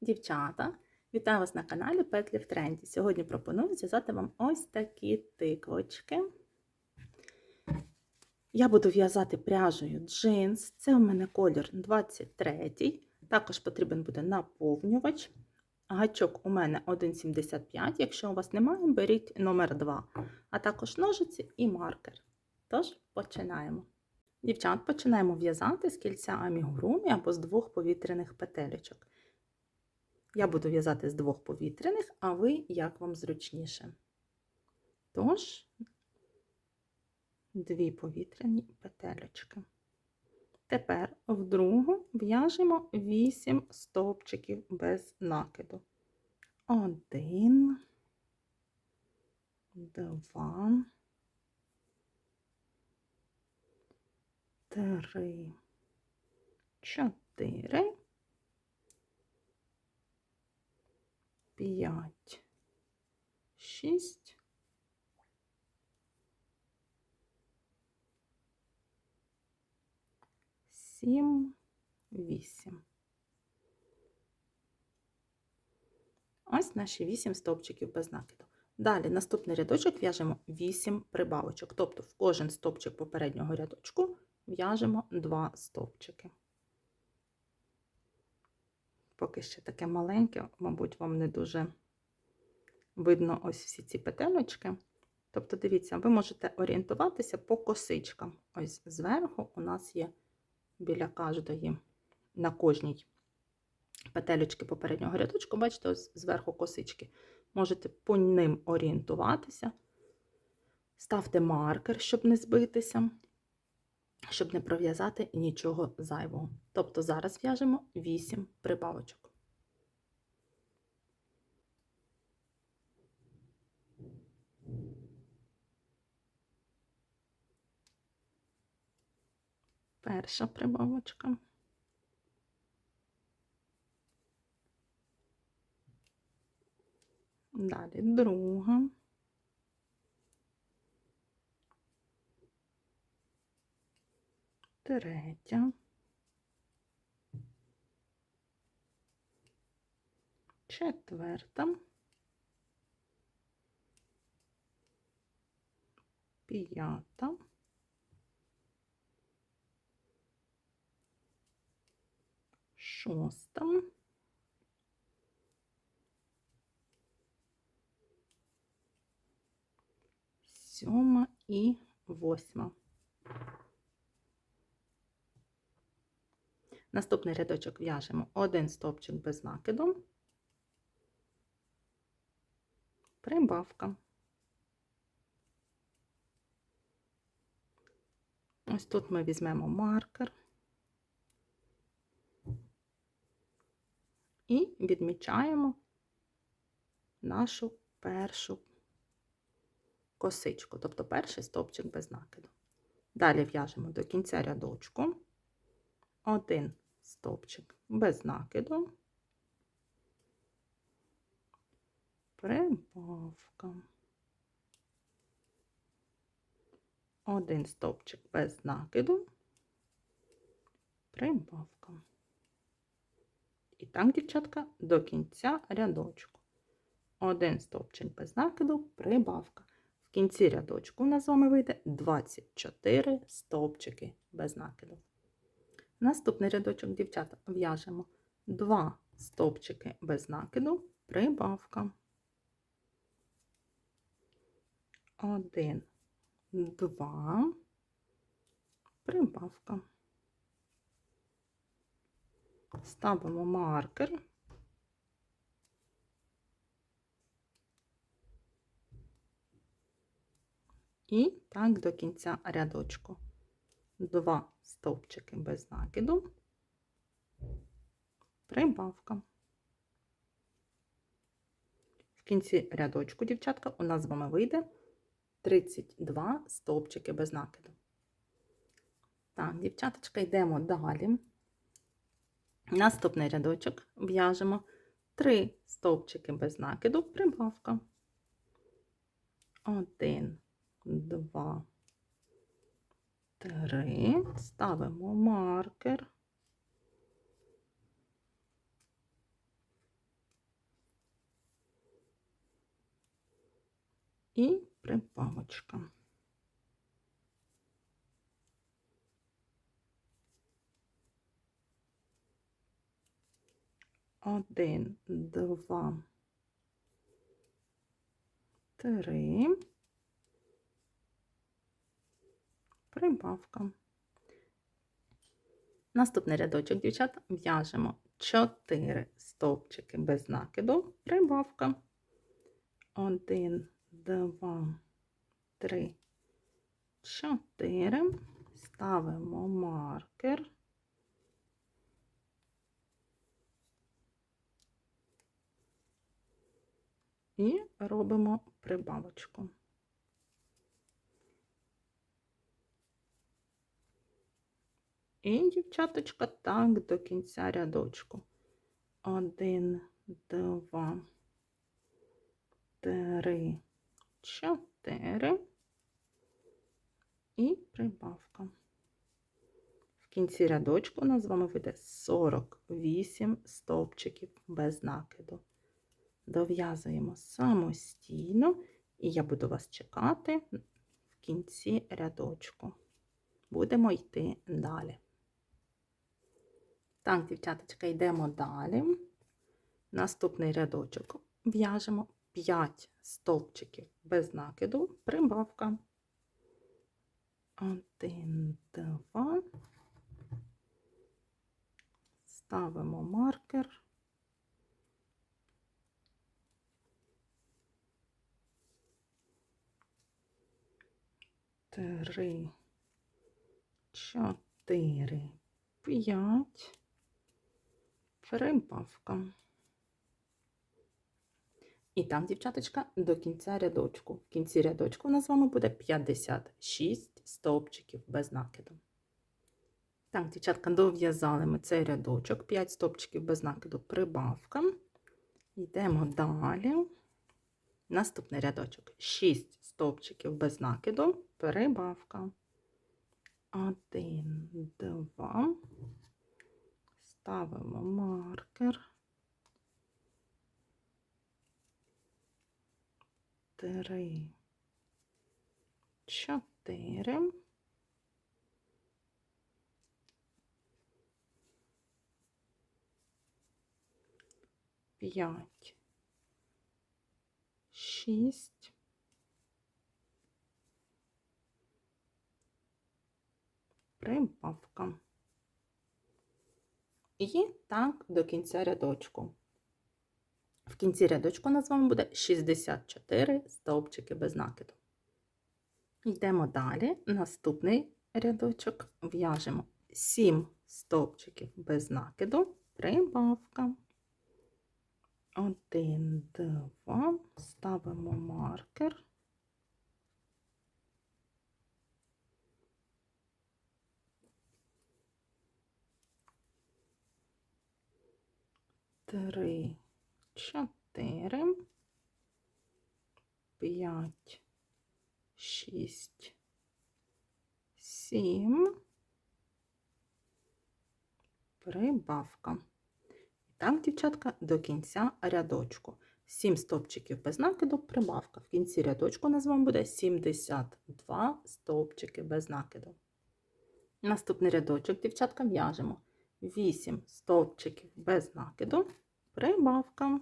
Дівчата, вітаю вас на каналі Петлі в тренді. Сьогодні пропоную зв'язати вам ось такі тиквочки. Я буду в'язати пряжею джинс. Це у мене колір 23. Також потрібен буде наповнювач. Гачок у мене 1,75. Якщо у вас немає, беріть номер 2, а також ножиці і маркер. Тож, починаємо. Дівчат, починаємо в'язати з кільця амігурумі або з двох повітряних петелечок. Я буду в'язати з двох повітряних, а ви як вам зручніше. Тож, дві повітряні петелечки. Тепер в другу в'яжемо 8 стовпчиків без накиду. Один, два, три, чотири. П'ять, шість, сім, вісім. Ось наші вісім стовпчиків без накиду. Далі наступний рядочок в'яжемо 8 прибавочок, тобто в кожен стовпчик попереднього рядочку в'яжемо 2 стовпчики. Поки ще таке маленьке, мабуть, вам не дуже видно ось всі ці петелечки. Тобто, дивіться, ви можете орієнтуватися по косичкам. Ось зверху у нас є біля кожної, на кожній петелечки попереднього рядочку, бачите, ось зверху косички. Можете по ним орієнтуватися. Ставте маркер, щоб не збитися щоб не пров'язати нічого зайвого. Тобто зараз в'яжемо 8 прибавочок. Перша прибавочка. Далі друга. Третя, четверта, п'ята, шоста, сьома і восьма. Наступний рядочок в'яжемо один стовпчик без накиду, прибавка. Ось тут ми візьмемо маркер і відмічаємо нашу першу косичку, тобто перший стовпчик без накиду. Далі в'яжемо до кінця рядочку один стовпчик без накиду, прибавка, один стовпчик без накиду, прибавка. І так, дівчатка, до кінця рядочку. Один стовпчик без накиду, прибавка. В кінці рядочку у нас з вами вийде 24 стовпчики без накиду. Наступний рядочок, дівчата, в'яжемо 2 стовпчики без накиду, прибавка. 1, 2, прибавка. Ставимо маркер. І так до кінця рядочку. 2 стовпчики без накиду, прибавка. В кінці рядочку, дівчатка, у нас з вами вийде 32 стовпчики без накиду. Так, дівчаточка, йдемо далі. Наступний рядочок в'яжемо 3 стовпчики без накиду, прибавка. 1, 2, Три, ставимо маркер. І прибавочка. Один, два, три. Прибавка. Наступний рядочок, дівчата, в'яжемо 4 стовпчики без накиду, прибавка. 1, 2, 3, 4. Ставимо маркер. І робимо прибавочку. І, дівчаточка, так до кінця рядочку. Один, два, три, чотири. І прибавка. В кінці рядочку у нас з вами вийде 48 стовпчиків без накиду. Дов'язуємо самостійно, і я буду вас чекати в кінці рядочку. Будемо йти далі. Так, дівчаточка, йдемо далі. Наступний рядочок в'яжемо 5 стовпчиків без накиду, прибавка. Один, два. Ставимо маркер. Три, чотири, п'ять. Прибавка. І так, дівчаточка, до кінця рядочку. В кінці рядочку у нас з вами буде 56 стовпчиків без накиду. Так, дівчатка, дов'язали ми цей рядочок, 5 стовпчиків без накиду, прибавка. Йдемо далі. Наступний рядочок 6 стовпчиків без накиду, прибавка. 1, 2. Ставимо маркер. Три, чотири. П'ять, шість. Прибавка. І так до кінця рядочку. В кінці рядочку у нас з вами буде 64 стовпчики без накиду. Йдемо далі. Наступний рядочок в'яжемо 7 стовпчиків без накиду, прибавка. Один, два, ставимо маркер. Три, чотири, п'ять, шість, сім. Прибавка. І так, дівчатка, до кінця рядочку. 7 стовпчиків без накиду, прибавка. В кінці рядочку у нас з вами буде 72 стовпчики без накиду. Наступний рядочок, дівчатка, в'яжемо 8 стовпчиків без накиду, прибавка.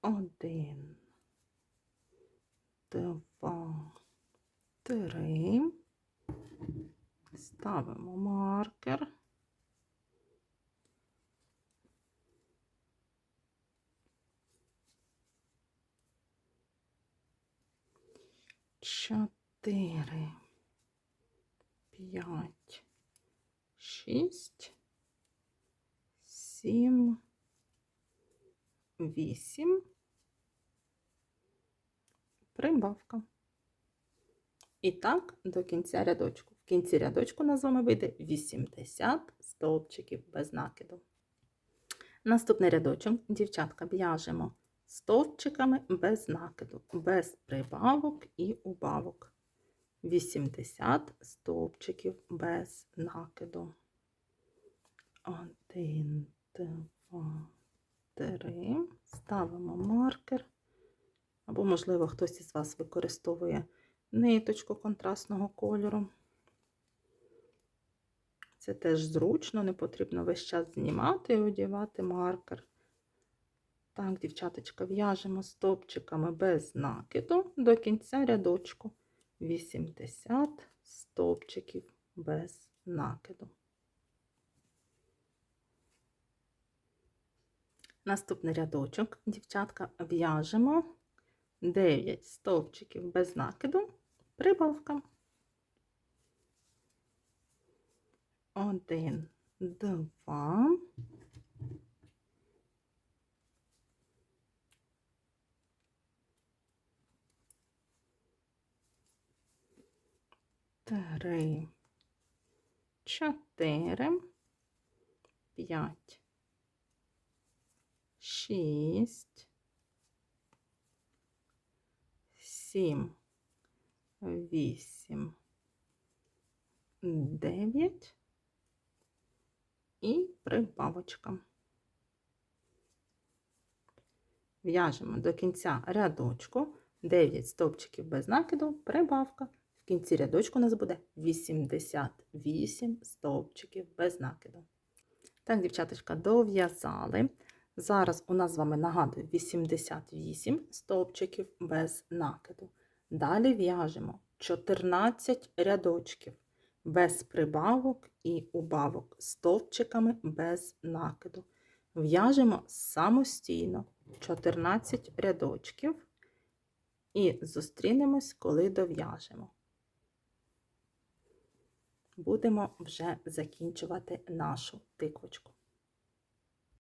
Один, два, три. Ставимо маркер. Чотири, п'ять, шість, сім, вісім. Прибавка. І так до кінця рядочку. В кінці рядочку на з вами вийде 80 стовпчиків без накиду. Наступний рядочок, дівчатка, в'яжемо стовпчиками без накиду, без прибавок і убавок. 80 стовпчиків без накиду. Один, два, три. Ставимо маркер. або, можливо, хтось із вас використовує ниточку контрастного кольору. Це теж зручно, не потрібно весь час знімати і одягати маркер. Так, дівчаточка, в'яжемо стовпчиками без накиду до кінця рядочку 80 стовпчиків без накиду. Наступний рядочок, дівчатка, в'яжемо 9 стовпчиків без накиду, прибавка. 1, 2, три, чотири, п'ять, шість, сім, вісім, дев'ять і прибавочка. В'яжемо до кінця рядочку 9 стовпчиків без накиду, прибавка. В кінці рядочку у нас буде 88 стовпчиків без накиду. Так, дівчаточка, дов'язали. Зараз у нас з вами нагадую 88 стовпчиків без накиду. Далі в'яжемо 14 рядочків без прибавок і убавок стовпчиками без накиду. В'яжемо самостійно 14 рядочків і зустрінемось, коли дов'яжемо. Будемо вже закінчувати нашу тиквочку.